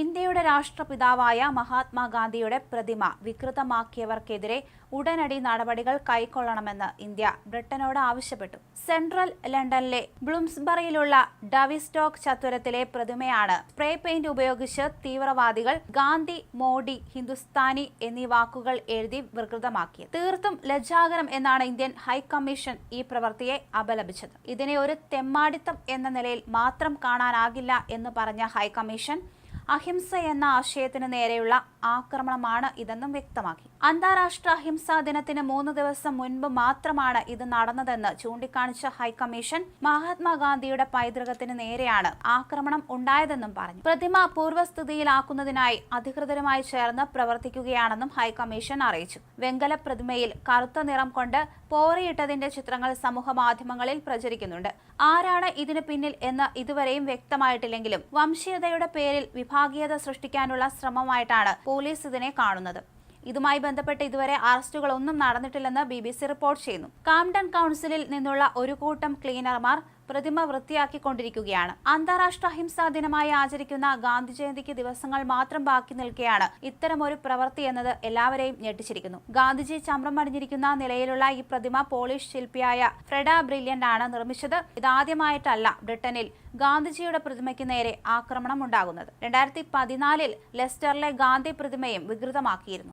ഇന്ത്യയുടെ രാഷ്ട്രപിതാവായ മഹാത്മാഗാന്ധിയുടെ പ്രതിമ വികൃതമാക്കിയവർക്കെതിരെ ഉടനടി നടപടികൾ കൈക്കൊള്ളണമെന്ന് ഇന്ത്യ ബ്രിട്ടനോട് ആവശ്യപ്പെട്ടു. സെൻട്രൽ ലണ്ടനിലെ ബ്ലൂംസ്ബറിയിലുള്ള ഡവിസ്റ്റോക്ക് ചത്വരത്തിലെ പ്രതിമയാണ് സ്പ്രേ പെയിന്റ് ഉപയോഗിച്ച് തീവ്രവാദികൾ ഗാന്ധി മോഡി ഹിന്ദുസ്ഥാനി എന്നീ വാക്കുകൾ എഴുതി വികൃതമാക്കിയത്. തീർത്തും ലജ്ജാകരം എന്നാണ് ഇന്ത്യൻ ഹൈക്കമ്മീഷൻ ഈ പ്രവൃത്തിയെ അപലപിച്ചത്. ഇതിനെ ഒരു തെമ്മാടിത്തം എന്ന നിലയിൽ മാത്രം കാണാനാകില്ല എന്ന് പറഞ്ഞ ഹൈക്കമ്മീഷൻ അഹിംസ എന്ന ആശയത്തിന് നേരെയുള്ള ആക്രമണമാണ് ഇതെന്നും വ്യക്തമാക്കി. അന്താരാഷ്ട്ര അഹിംസാ ദിനത്തിന് മൂന്ന് ദിവസം മുൻപ് മാത്രമാണ് ഇത് നടന്നതെന്ന് ചൂണ്ടിക്കാണിച്ച ഹൈക്കമ്മീഷൻ മഹാത്മാഗാന്ധിയുടെ പൈതൃകത്തിന് നേരെയാണ് ആക്രമണം ഉണ്ടായതെന്നും പറഞ്ഞു. പ്രതിമ പൂർവസ്ഥിതിയിലാക്കുന്നതിനായി അധികൃതരുമായി ചേർന്ന് പ്രവർത്തിക്കുകയാണെന്നും ഹൈക്കമ്മീഷൻ അറിയിച്ചു. വെങ്കല പ്രതിമയിൽ കറുത്ത നിറം കൊണ്ട് പോറിയിട്ടതിന്റെ ചിത്രങ്ങൾ സമൂഹ മാധ്യമങ്ങളിൽ പ്രചരിക്കുന്നുണ്ട്. ആരാണ് ഇതിന് പിന്നിൽ എന്ന് ഇതുവരെയും വ്യക്തമായിട്ടില്ലെങ്കിലും വംശീയതയുടെ പേരിൽ വിഭാഗീയത സൃഷ്ടിക്കാനുള്ള ശ്രമമായിട്ടാണ് പോലീസ് ഇതിനെ കാണുന്നത്. ഇതുമായി ബന്ധപ്പെട്ട് ഇതുവരെ അറസ്റ്റുകളൊന്നും നടന്നിട്ടില്ലെന്ന് ബി ബി സി റിപ്പോർട്ട് ചെയ്യുന്നു. കാംഡൺ കൗൺസിലിൽ നിന്നുള്ള ഒരു കൂട്ടം ക്ലീനർമാർ പ്രതിമ വൃത്തിയാക്കിക്കൊണ്ടിരിക്കുകയാണ്. അന്താരാഷ്ട്ര അഹിംസാ ദിനമായി ആചരിക്കുന്ന ഗാന്ധി ജയന്തിക്ക് ദിവസങ്ങൾ മാത്രം ബാക്കി നിൽക്കെയാണ്. ഇത്തരമൊരു പ്രവൃത്തി എന്നത് എല്ലാവരെയും ഞെട്ടിച്ചിരിക്കുന്നു. ഗാന്ധിജി ചമ്രം അടിഞ്ഞിരിക്കുന്ന നിലയിലുള്ള ഈ പ്രതിമ പോളിഷ് ശില്പിയായ ഫ്രെഡ ബ്രില്യന്റ് ആണ് നിർമ്മിച്ചത്. ഇതാദ്യമായിട്ടല്ല ബ്രിട്ടനിൽ ഗാന്ധിജിയുടെ പ്രതിമയ്ക്ക് നേരെ ആക്രമണം ഉണ്ടാകുന്നത് രണ്ടായിരത്തി പതിനാലിൽ ലെസ്റ്ററിലെ ഗാന്ധി പ്രതിമയും വികൃതമാക്കിയിരുന്നു.